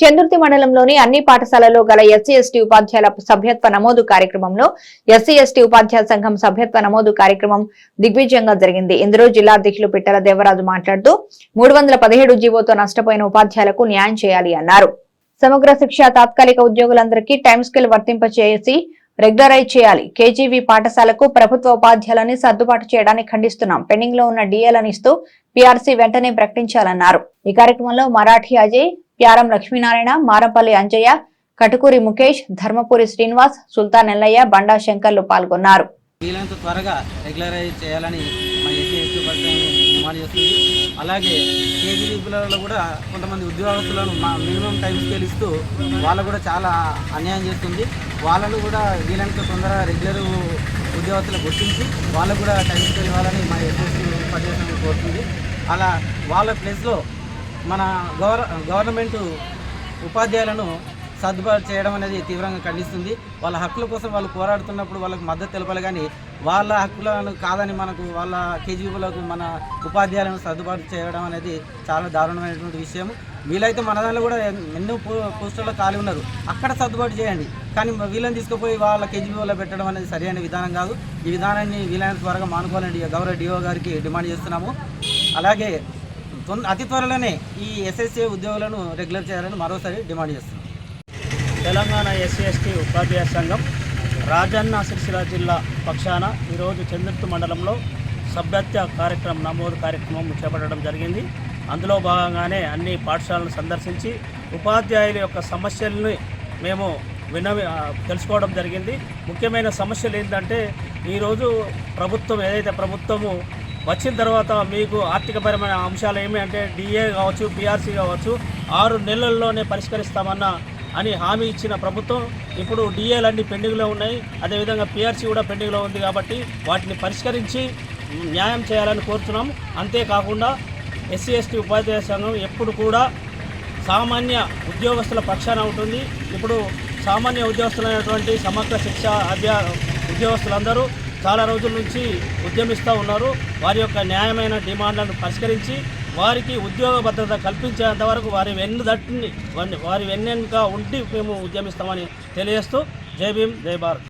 చందుర్తి మండలంలోని అన్ని పాఠశాలలో గల ఎస్సీ ఎస్టీ ఉపాధ్యాయుల సభ్యత్వ నమోదు కార్యక్రమంలో ఎస్సీ ఎస్టీ ఉపాధ్యాయ సంఘం సభ్యత్వ నమోదు కార్యక్రమం దిగ్విజయంగా జరిగింది. ఇందులో జిల్లా అధ్యక్షులు పిట్టల దేవరాజు మాట్లాడుతూ మూడు వందల పదిహేడు జీవోతో నష్టపోయిన ఉపాధ్యాయులకు న్యాయం చేయాలి అన్నారు. సమగ్ర శిక్ష తాత్కాలిక ఉద్యోగులందరికీ టైం స్కేల్ వర్తింపచేసి రెగ్యులరైజ్ చేయాలి. కేజీవీ పాఠశాలకు ప్రభుత్వ ఉపాధ్యాయులని సర్దుబాటు చేయడాన్ని ఖండిస్తున్నాం. పెండింగ్లో ఉన్న డిఏలను ఇస్తూ పీఆర్సీ వెంటనే ప్రకటించాలన్నారు. ఈ కార్యక్రమంలో మరాఠీ అజయ్ ప్యారం లక్ష్మీనారాయణ మారంపల్లి అంజయ్య కటుకూరి ముఖేష్ ధర్మపురి శ్రీనివాస్ సుల్తాన్ ఎల్లయ్య బండా శంకర్లు పాల్గొన్నారు. వీలైనంత త్వరగా రెగ్యులరైజ్ చేయాలని మన ఎస్సీ ఎస్టీ డిమాండ్ చేస్తుంది. అలాగే కేజీబీలలో కూడా కొంతమంది ఉద్యోగస్తులను మా మినిమం టైం స్కేల్ ఇస్తూ వాళ్ళు కూడా చాలా అన్యాయం చేస్తుంది. వాళ్ళను కూడా వీలైనంత తొందరగా రెగ్యులర్ ఉద్యోగస్తులు గుర్తించి వాళ్ళకు కూడా టైం స్కేల్ ఇవ్వాలని మా ఎస్ఎస్సీ పనిచేసిన కోరుతుంది. అలా వాళ్ళ ప్లేస్లో మన గవర్ గవర్నమెంట్ ఉపాధ్యాయులను సర్దుబాటు చేయడం అనేది తీవ్రంగా ఖండిస్తుంది. వాళ్ళ హక్కుల కోసం వాళ్ళు పోరాడుతున్నప్పుడు వాళ్ళకి మద్దతు తెలపాలి కానీ వాళ్ళ హక్కులను కాదని మనకు వాళ్ళ కేజీబీలకు మన ఉపాధ్యాయులను సర్దుబాటు చేయడం అనేది చాలా దారుణమైనటువంటి విషయం. వీలైతే మన దానిలో కూడా ఎన్నో పో- పోస్టుల్లో ఖాళీ ఉన్నారు. అక్కడ సర్దుబాటు చేయండి. కానీ వీళ్ళని తీసుకుపోయి వాళ్ళ కేజీబీలో పెట్టడం అనేది సరైన విధానం కాదు. ఈ విధానాన్ని వీలైనంత త్వరగా మానుకోవాలని గౌరవ డిఓ గారికి డిమాండ్ చేస్తున్నాము. అలాగే అతి త్వరలోనే ఈ ఎస్ఎస్ఏ ఉద్యోగులను రెగ్యులర్ చేయాలని మరోసారి డిమాండ్ చేస్తున్నాం. తెలంగాణ ఎస్సీ ఎస్టీ ఉపాధ్యాయ సంఘం రాజన్న సిరిసిల్ల జిల్లా పక్షాన ఈరోజు చంద్రుత్ మండలంలో సభ్యత్వ కార్యక్రమం నమోదు కార్యక్రమం చేపట్టడం జరిగింది. అందులో భాగంగానే అన్ని పాఠశాలను సందర్శించి ఉపాధ్యాయుల యొక్క సమస్యల్ని మేము వినవి తెలుసుకోవడం జరిగింది. ముఖ్యమైన సమస్యలు ఏంటంటే ఈరోజు ప్రభుత్వం ఏదైతే ప్రభుత్వము వచ్చిన తర్వాత మీకు ఆర్థికపరమైన అంశాలు ఏమి అంటే డిఏ కావచ్చు బీఆర్సీ కావచ్చు ఆరు నెలల్లోనే పరిష్కరిస్తామన్న అని హామీ ఇచ్చిన ప్రభుత్వం ఇప్పుడు డిఏలన్నీ పెండింగ్లో ఉన్నాయి. అదేవిధంగా పిఆర్సీ కూడా పెండింగ్లో ఉంది కాబట్టి వాటిని పరిష్కరించి న్యాయం చేయాలని కోరుతున్నాం అంతేకాకుండా ఎస్సీ ఎస్టీ ఉపాధ్యాయ సంఘం ఎప్పుడు కూడా సామాన్య ఉద్యోగస్తుల పక్షాన ఉంటుంది. ఇప్పుడు సామాన్య ఉద్యోగస్తులైనటువంటి సమగ్ర శిక్ష అభ్యా ఉద్యోగస్తులందరూ చాలా రోజుల నుంచి ఉద్యమిస్తూ ఉన్నారు. వారి యొక్క న్యాయమైన డిమాండ్లను పరిష్కరించి వారికి ఉద్యోగ భద్రత కల్పించేంత వరకు వారి వెన్నుదట్టుని వారి వెన్నెనుక ఉండి మేము ఉద్యమిస్తామని తెలియజేస్తూ జై భీమ్ జై భారత్.